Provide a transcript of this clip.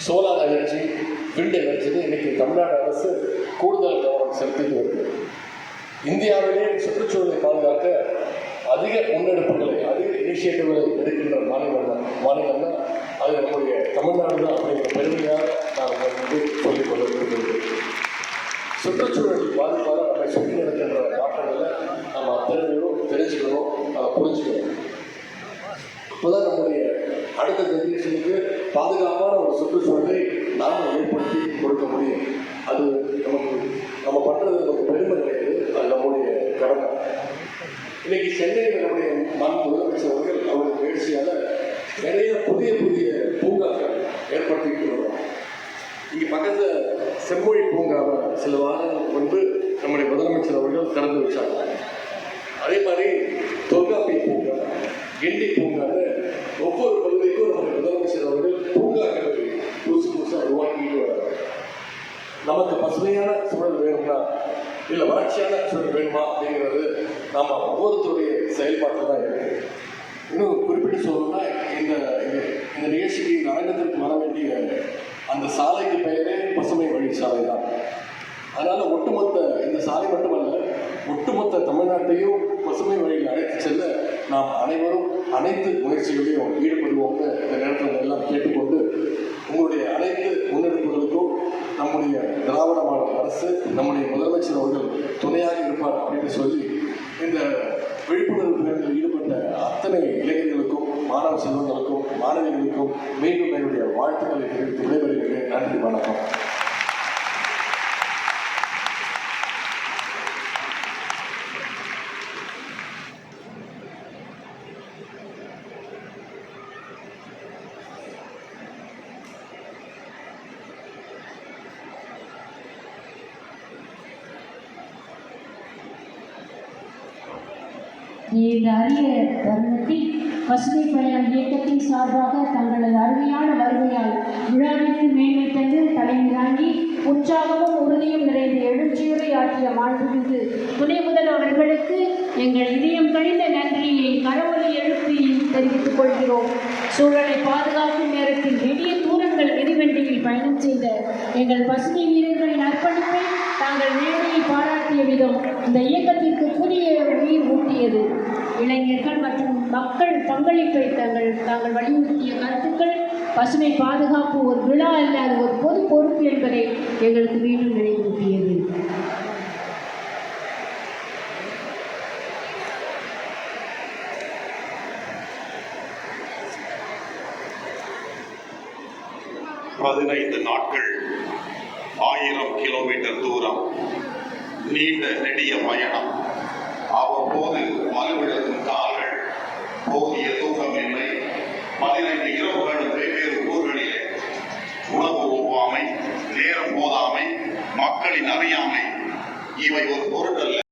Solar energy wind எனர்ஜின்னு இன்னைக்கு தமிழ்நாடு அரசு கூடுதல் கவனம் செலுத்திட்டு வருது இந்தியாவிலே சுற்றுச்சூழலை பாதுகாக்க அதிக முன்னெடுப்புகளை அதிக இனிஷியேட்டிவ்களை எடுக்கின்ற மாநிலம் தான் மாநிலம் தான் அது நம்முடைய தமிழ்நாடு தான் அப்படிங்கிற பெருமையாக நான் வந்து சொல்லிக் கொள்ள விரும்புகிறேன் சுற்றுச்சூழல் பாதிப்பாக நம்மை சுற்றி நடக்கின்ற மாற்றங்களை நம்ம அத்தனை பேரும் தெரிஞ்சுக்கணும் அதை புரிஞ்சுக்கணும். இப்போதான் நம்முடைய அடுத்த ஜென்ரேஷனுக்கு பாதுகாப்பான ஒரு சுற்றுச்சூழலை நாம் ஏற்படுத்தி கொடுக்க முடியும். அது நமக்கு நம்ம பண்றது நமக்கு பெருமை கிடையாது அது நம்முடைய கடமை. இன்னைக்கு சென்னையில் நம்முடைய மண் முதலமைச்சர் அவர்கள் அவருடைய முயற்சியால நிறைய புதிய புதிய பூங்காக்கள் ஏற்படுத்திட்டு வரோம். இங்கே பக்கத்தில் செம்மொழி பூங்காவை சில வாரங்களுக்கு முன்பு நம்முடைய முதலமைச்சர் அவர்கள் திறந்து வச்சாங்க. அதே மாதிரி தொல்காப்பிய பூங்கா கெண்டி பூங்கான்னு ஒவ்வொரு பகுதிக்கும் நம்முடைய முதலமைச்சர் அவர்கள் பூங்காக்களை புதுசு புதுசாக உருவாக்கிட்டு வர்றாங்க. நமக்கு பசுமையான சூழல் வேணும்னா இல்லை வறட்சியான சூழல் வேணுமா அப்படிங்கிறது நாம் ஒவ்வொருத்தருடைய செயல்பாட்டில் தான் இருக்கு. இன்னும் குறிப்பிட்டு சொல்லணும்னா இந்த இந்த- நிகழ்ச்சிக்கு இந்த வர வேண்டிய அந்த சாலைக்கு பெயரே பசுமை வழி சாலை தான். அதனால ஒட்டுமொத்த இந்த சாலை மட்டுமல்ல ஒட்டுமொத்த தமிழ்நாட்டையும் பசுமை வழியில் நாம் அனைவரும் அனைத்து முயற்சிகளையும் ஈடுபடுவோம்னு இந்த நேரத்தில் எல்லாம் கேட்டுக்கொண்டு உங்களுடைய அனைத்து முன்னெடுப்புகளுக்கும் நம்முடைய திராவிட மாடல் அரசு நம்முடைய முதலமைச்சர் அவர்கள் துணையாக இருப்பார் அப்படின்னு சொல்லி இந்த விழிப்புணர்வு பேரில் ஈடுபட்ட அத்தனை இளைஞர்களுக்கும் மாணவ செல்வங்களுக்கும் மாணவிகளுக்கும் மீண்டும் என்னுடைய வாழ்த்துக்களை தெரிவித்து விடைபெறுகிறேன். நன்றி வணக்கம். இந்த அரிய தருணத்தில் பசுமை பயணம் இயக்கத்தின் சார்பாக தங்களது அருமையான வருகையால் விழாவிற்கு மேன்மை தந்து தலைமையாங்கி உற்சாகமும் உறுதியும் நிறைந்த எழுச்சியுரை ஆற்றிய மாண்புமிகு துணை முதல் அவர்களுக்கு எங்கள் இதயம் கழிந்த நன்றியை கரவொலி எழுப்பி தெரிவித்துக் கொள்கிறோம். சூழலை பாதுகாக்கும் நேரத்தில் நெடிய தூரங்கள் மிதிவண்டியில் பயணம் செய்த எங்கள் பசுமை வீரர்களின் அர்ப்பணிப்பை நாங்கள் மேடையை பாராட்டிய விதம் இந்த இயக்கத்திற்கு புதிய உயிர் ஊட்டியது. இளைஞர்கள் மற்றும் மக்கள் பங்களிப்பை தங்கள் தாங்கள் வலியுறுத்திய கருத்துக்கள் பசுமை பாதுகாப்பு ஒரு விழா அல்ல அது ஒரு பொது பொறுப்பு என்பதை எங்களுக்கு மீண்டும் நினைவூட்டியது. பதினைந்து நாட்கள் ஆயிரம் கிலோமீட்டர் தூரம் நீண்ட நெடிய பயணம். அவ்வப்போது மலுவிழக்கும் கால்கள் போதிய இல்லை. பதினைந்து இரவுகள் வெவ்வேறு ஊர்களிலே உணவு ஒவ்வாமை நேரம் போதாமை மக்களின் அறியாமை. இவை ஒரு பொருட்டல்ல.